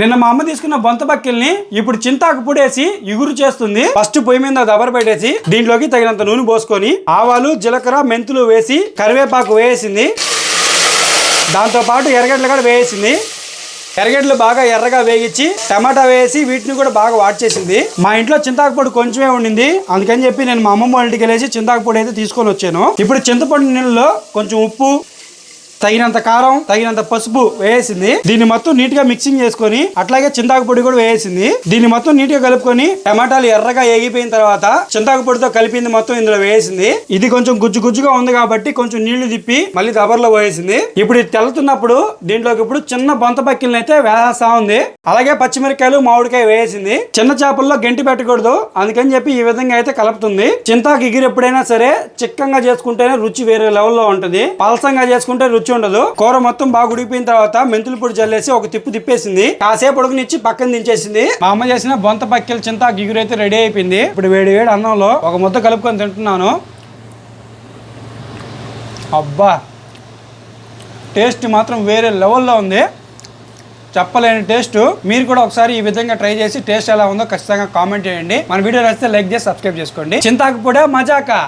నిన్న మా అమ్మ తీసుకున్న బొంత బక్కిల్ని ఇప్పుడు చింతాకు పుడేసి ఇగురు చేస్తుంది. ఫస్ట్ పొయ్యి మీద దబర పెట్టేసి దీంట్లోకి తగినంత నూనె పోసుకొని ఆవాలు జీలకర్ర మెంతులు వేసి కరివేపాకు వేసింది. దాంతోపాటు ఎర్రగడ్డలు కూడా వేసింది. ఎర్రగడ్డలు బాగా ఎర్రగా వేగించి టమాటా వేసి వీటిని కూడా బాగా వాట్ చేసింది. మా ఇంట్లో చింతాకు పొడి కొంచెమే ఉండింది. అందుకని చెప్పి నేను మా అమ్మమ్మ వాళ్ళ ఇంటికి వెళ్ళేసి చింతాకుపొడి అయితే తీసుకొని వచ్చాను. ఇప్పుడు చింతపండు నీళ్ళలో కొంచెం ఉప్పు తగినంత కారం తగినంత పసుపు వేసింది. దీన్ని మొత్తం నీట్గా మిక్సింగ్ చేసుకొని అట్లాగే చింతాకు పొడి కూడా వేసింది. దీన్ని మొత్తం నీట్గా కలుపుకొని టమాటాలు ఎర్రగా ఏగిపోయిన తర్వాత చింతాకు పొడితో కలిపింది మొత్తం ఇందులో వేసింది. ఇది కొంచెం గుజ్జు గుజ్జుగా ఉంది కాబట్టి కొంచెం నీళ్ళు తిప్పి మళ్ళీ దబర్లో వేసింది ఇప్పుడు ఇది తెల్లుతున్నప్పుడు దీంట్లోకి ఇప్పుడు చిన్న బొంత పక్కిల్ని అయితే వేసేస్తా ఉంది. అలాగే పచ్చిమిరకాయలు మామిడికాయ వేసింది. చిన్న చేపల్లో గంటి పెట్టకూడదు. అందుకని చెప్పి ఈ విధంగా అయితే కలుపుతుంది. చింతాకు ఎగిరి ఎప్పుడైనా సరే చిక్కంగా చేసుకుంటేనే రుచి వేరే లెవెల్లో ఉంటుంది. పలసంగా చేసుకుంటే రుచి ఉండదు కూర మొత్తం బాగా ఉడికిపోయిన తర్వాత మెంతుల పొడి చల్లేసి ఒక తిప్పు తిప్పేసింది. కాసేపు ఉడకనిచ్చి పక్కన దించేసింది. మా అమ్మ చేసిన బొంత పక్కెల చింత గిగురు అయితే రెడీ అయిపోయింది. ఇప్పుడు వేడి వేడి అన్నంలో ఒక ముద్ద కలుపుకొని తింటున్నాను. అబ్బా! టేస్ట్ మాత్రం వేరే లెవెల్లో ఉంది. చెప్పలేని టేస్ట్. మీరు కూడా ఒకసారి ఈ విధంగా ట్రై చేసి టేస్ట్ ఎలా ఉందో ఖచ్చితంగా కామెంట్ చేయండి. మన వీడియో నచ్చితే లైక్ చేసి సబ్స్క్రైబ్ చేసుకోండి. చింతాకు కూడా మజాకా!